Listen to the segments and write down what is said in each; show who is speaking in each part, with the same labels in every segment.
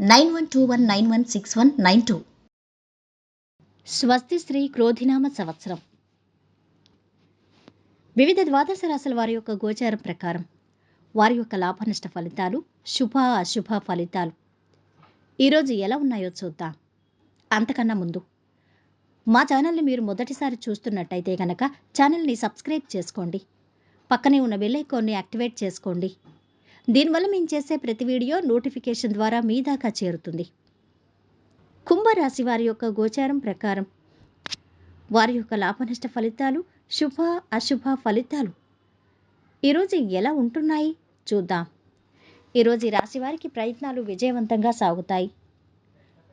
Speaker 1: nine one two one nine one six one nine two. స్వస్తి శ్రీ క్రోధినామ సంవత్సరం. వివిధ ద్వాదశ రాశుల వారి యొక్క గోచారం ప్రకారం వారి యొక్క లాభనష్ట ఫలితాలు శుభ అశుభ ఫలితాలు. ఈరోజు ఎలా ఉన్నాయో చూద్దాం. అంతకన్నా ముందు మా ఛానల్ని మీరు మొదటిసారి చూస్తున్నట్టయితే కనుక ఛానల్ని సబ్స్క్రైబ్ చేసుకోండి. పక్కనే ఉన్న బెల్ ఐకాన్ని యాక్టివేట్ చేసుకోండి. దీనివల్ల మేము చేసే ప్రతి వీడియో నోటిఫికేషన్ ద్వారా మీ దాకా చేరుతుంది. కుంభరాశి వారి యొక్క గోచారం ప్రకారం వారి యొక్క లాభనష్ట ఫలితాలు శుభ అశుభ ఫలితాలు ఈరోజు ఎలా ఉంటున్నాయి? చూద్దాం. ఈరోజు రాశి వారికి ప్రయత్నాలు విజయవంతంగా సాగుతాయి.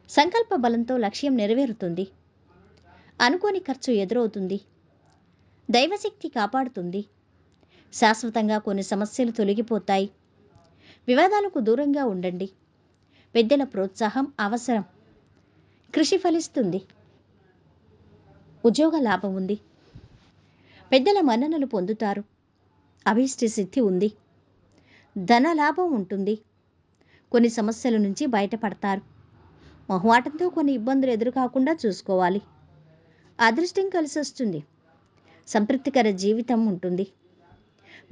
Speaker 1: సంకల్ప బలంతో లక్ష్యం నెరవేరుతుంది. అనుకోని ఖర్చు ఎదురవుతుంది. దైవశక్తి కాపాడుతుంది. శాశ్వతంగా కొన్ని సమస్యలు తొలగిపోతాయి. వివాదాలకు దూరంగా ఉండండి. పెద్దల ప్రోత్సాహం అవసరం. కృషి ఫలిస్తుంది. ఉద్యోగ లాభం ఉంది. పెద్దల మన్ననలు పొందుతారు. అభీష్ట సిద్ధి ఉంది. ధన లాభం ఉంటుంది. కొన్ని సమస్యల నుంచి బయటపడతారు. మొహమాటంతో కొన్ని ఇబ్బందులు ఎదురుకాకుండా చూసుకోవాలి. అదృష్టం కలిసి వస్తుంది సంతృప్తికర జీవితం ఉంటుంది.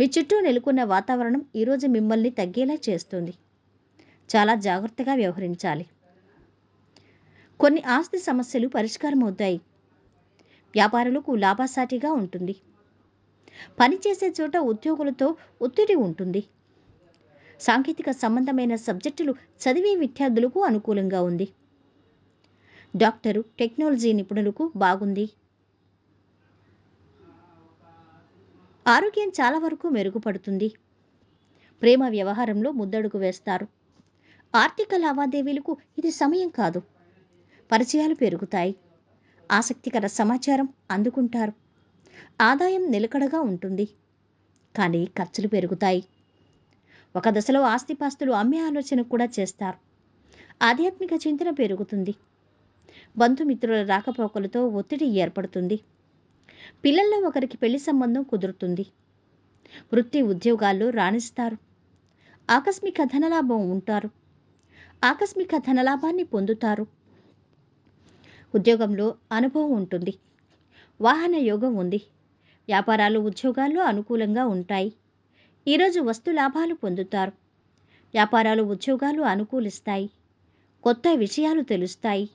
Speaker 1: మీ చుట్టూ నెలకొన్న వాతావరణం ఈరోజు మిమ్మల్ని తగ్గేలా చేస్తుంది. చాలా జాగ్రత్తగా వ్యవహరించాలి. కొన్ని ఆస్తి సమస్యలు పరిష్కారం అవుతాయి వ్యాపారులకు లాభసాటిగా ఉంటుంది. పనిచేసే చోట ఉద్యోగులతో ఒత్తిడి ఉంటుంది. సాంకేతిక సంబంధమైన సబ్జెక్టులు చదివే విద్యార్థులకు అనుకూలంగా ఉంది. డాక్టరు టెక్నాలజీ నిపుణులకు బాగుంది. ఆరోగ్యం చాలా వరకు మెరుగుపడుతుంది. ప్రేమ వ్యవహారంలో ముద్దడుగు వేస్తారు. ఆర్థిక లావాదేవీలకు ఇది సమయం కాదు. పరిచయాలు పెరుగుతాయి. ఆసక్తికర సమాచారం అందుకుంటారు. ఆదాయం నిలకడగా ఉంటుంది. కానీ ఖర్చులు పెరుగుతాయి. ఒక దశలో ఆస్తిపాస్తులు అమ్మే ఆలోచన కూడా చేస్తారు. ఆధ్యాత్మిక చింతన పెరుగుతుంది. బంధుమిత్రుల రాకపోకలతో ఒత్తిడి ఏర్పడుతుంది. పిల్లల్లో ఒకరికి పెళ్ళి సంబంధం కుదురుతుంది. వృత్తి ఉద్యోగాల్లో రాణిస్తారు. ఆకస్మిక ధనలాభం ఉంటారు. ఆకస్మిక ధనలాభాన్ని పొందుతారు. ఉద్యోగంలో అనుభవం ఉంటుంది. వాహన యోగం ఉంది. వ్యాపారాలు ఉద్యోగాల్లో అనుకూలంగా ఉంటాయి. ఈరోజు వస్తు లాభాలు పొందుతారు. వ్యాపారాలు ఉద్యోగాలు అనుకూలిస్తాయి. కొత్త విషయాలు తెలుస్తాయి.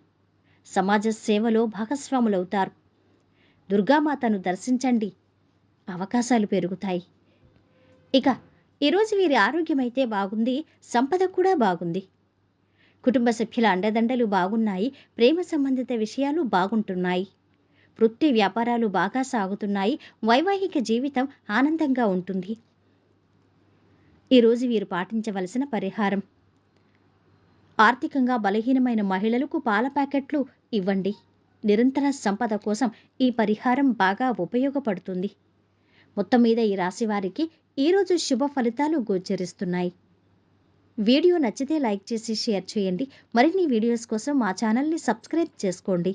Speaker 1: సమాజ సేవలో భాగస్వాములవుతారు. దుర్గామాతను దర్శించండి. అవకాశాలు పెరుగుతాయి. ఇక ఈరోజు వీరి ఆరోగ్యం అయితే బాగుంది సంపద కూడా బాగుంది. కుటుంబ సభ్యుల అండదండలు బాగున్నాయి ప్రేమ సంబంధిత విషయాలు బాగుంటున్నాయి. వృత్తి వ్యాపారాలు బాగా సాగుతున్నాయి వైవాహిక జీవితం ఆనందంగా ఉంటుంది. ఈరోజు వీరు పాటించవలసిన పరిహారం. ఆర్థికంగా బలహీనమైన మహిళలకు పాల ప్యాకెట్లు ఇవ్వండి. నిరంతర సంపద కోసం ఈ పరిహారం బాగా ఉపయోగపడుతుంది. మొత్తం మీద ఈ రాశి వారికి ఈరోజు శుభ ఫలితాలు గోచరిస్తున్నాయి. వీడియో నచ్చితే లైక్ చేసి షేర్ చేయండి. మరిన్ని వీడియోస్ కోసం మా ఛానల్ని సబ్స్క్రైబ్ చేసుకోండి.